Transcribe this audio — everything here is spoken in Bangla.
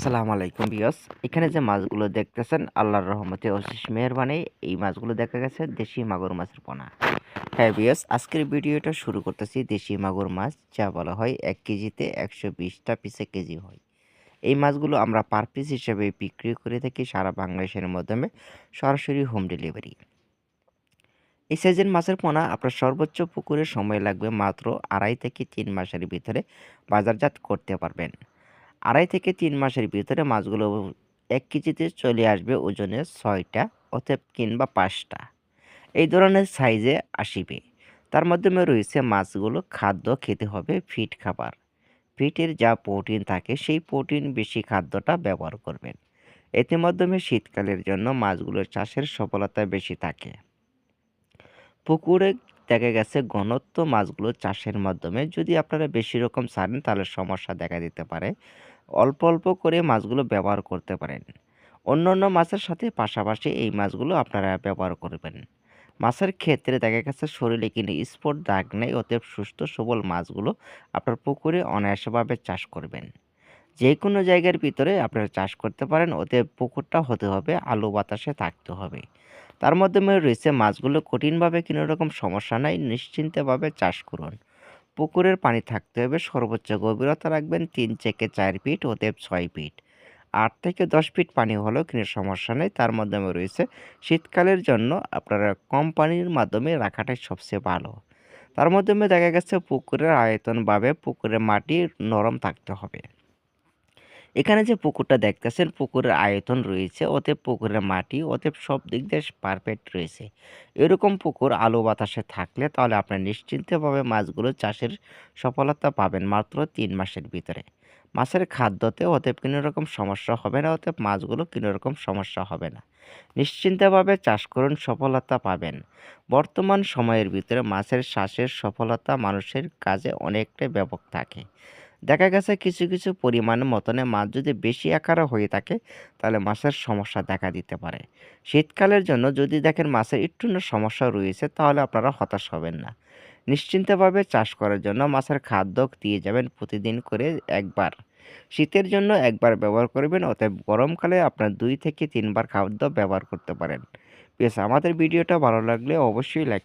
আসসালামু আলাইকুম বিয়স এখানে যে মাছগুলো দেখতেছেন, আল্লাহর রহমতে অশেষ মেহরবানি, এই মাছগুলো দেখা গেছে দেশি মাগুর মাছের পোনা। হ্যাঁ বিয়স আজকের ভিডিওটা শুরু করতেছি দেশি মাগুর মাছ, যা বলা হয় এক কেজিতে একশো বিশটা পিসে কেজি হয়। এই মাছগুলো আমরা পার পিস হিসেবে বিক্রি করে থাকি সারা বাংলাদেশের মাধ্যমে, সরাসরি হোম ডেলিভারি এই সাইজের মাছের পোনা আপনার সর্বোচ্চ পুকুরে সময় লাগবে মাত্র আড়াই থেকে তিন মাসের ভিতরে বাজারজাত করতে পারবেন। আড়াই থেকে তিন মাসের ভিতরে মাছগুলো এক কেজিতে চলে আসবে ওজনে ছয়টা, অতএব কিংবা পাঁচটা। এই ধরনের সাইজে আসিবে। তার মাধ্যমে রয়েছে মাছগুলো খাদ্য খেতে হবে, ফিট খাবার। ফিটের যা প্রোটিন থাকে, সেই প্রোটিন বেশি খাদ্যটা ব্যবহার করবেন। এতে মাধ্যমে শীতকালের জন্য মাছগুলোর চাষের সফলতা বেশি থাকে। পুকুরে দেখা গেছে ঘনত্ব মাছগুলো চাষের মাধ্যমে যদি আপনারা বেশি রকম ছাড়েন, তাহলে সমস্যা দেখা দিতে পারে। অল্প অল্প করে মাছগুলো ব্যবহার করতে পারেন। অন্য অন্য মাছের সাথে পাশাপাশি এই মাছগুলো আপনারা ব্যবহার করবেন। মাছের ক্ষেত্রে দেখা গেছে শরীরে কিন্তু স্পট দাগ নেই, অতএব সুস্থ সবল মাছগুলো আপনার পুকুরে অনায়াসভাবে চাষ করবেন। যে কোনো জায়গার ভিতরে আপনারা চাষ করতে পারেন, অতএব পুকুরটা হতে হবে, আলো বাতাসে থাকতে হবে। তার মাধ্যমে রয়েছে মাছগুলো কঠিনভাবে কোনো রকম সমস্যা নাই নিশ্চিন্তভাবে চাষ করুন। পুকুরের পানি থাকতে হবে, সর্বোচ্চ গভীরতা রাখবেন তিন থেকে চার ফিট অতএব ছয় ফিট। আট থেকে দশ ফিট পানি হলেও কিন্তু সমস্যা নেই, তার মাধ্যমে রয়েছে শীতকালের জন্য আপনারা কম পানির মাধ্যমে রাখাটাই সবচেয়ে ভালো। তার মাধ্যমে দেখা গেছে পুকুরের আয়তনভাবে পুকুরের মাটি নরম থাকতে হবে। এখানে যে পুকুরটা দেখতেছেন, পুকুরের আয়তন রয়েছে, অতএব পুকুরের মাটি, অতএব সব দিক দিয়ে পারফেক্ট রয়েছে। এরকম পুকুর আলো বাতাসে থাকলে তাহলে আপনার নিশ্চিন্তভাবে মাছগুলো চাষের সফলতা পাবেন মাত্র তিন মাসের ভিতরে। মাছের খাদ্যতে অতএব কোনো রকম সমস্যা হবে না, অতএব মাছগুলো কোনো রকম সমস্যা হবে না। নিশ্চিন্তভাবে চাষ করুন, সফলতা পাবেন। বর্তমান সময়ের ভিতরে মাছের শ্বাসের সফলতা মানুষের কাজে অনেকটাই ব্যাপক থাকে। দেখা গেছে কিছু কিছু পরিমাণ মতনে মাছ যদি বেশি আকারে হয়ে থাকে, তাহলে মাছের সমস্যা দেখা দিতে পারে। শীতকালের জন্য যদি দেখেন মাছের একটু সমস্যা রয়েছে, তাহলে আপনারা হতাশ হবেন না। নিশ্চিন্তভাবে চাষ করার জন্য মাছের খাদ্য দিয়ে যাবেন প্রতিদিন করে একবার। শীতের জন্য একবার ব্যবহার করবেন, অতএব গরমকালে আপনার দুই থেকে তিনবার খাদ্য ব্যবহার করতে পারেন। বেশ, আমাদের ভিডিওটা ভালো লাগলে অবশ্যই লাইক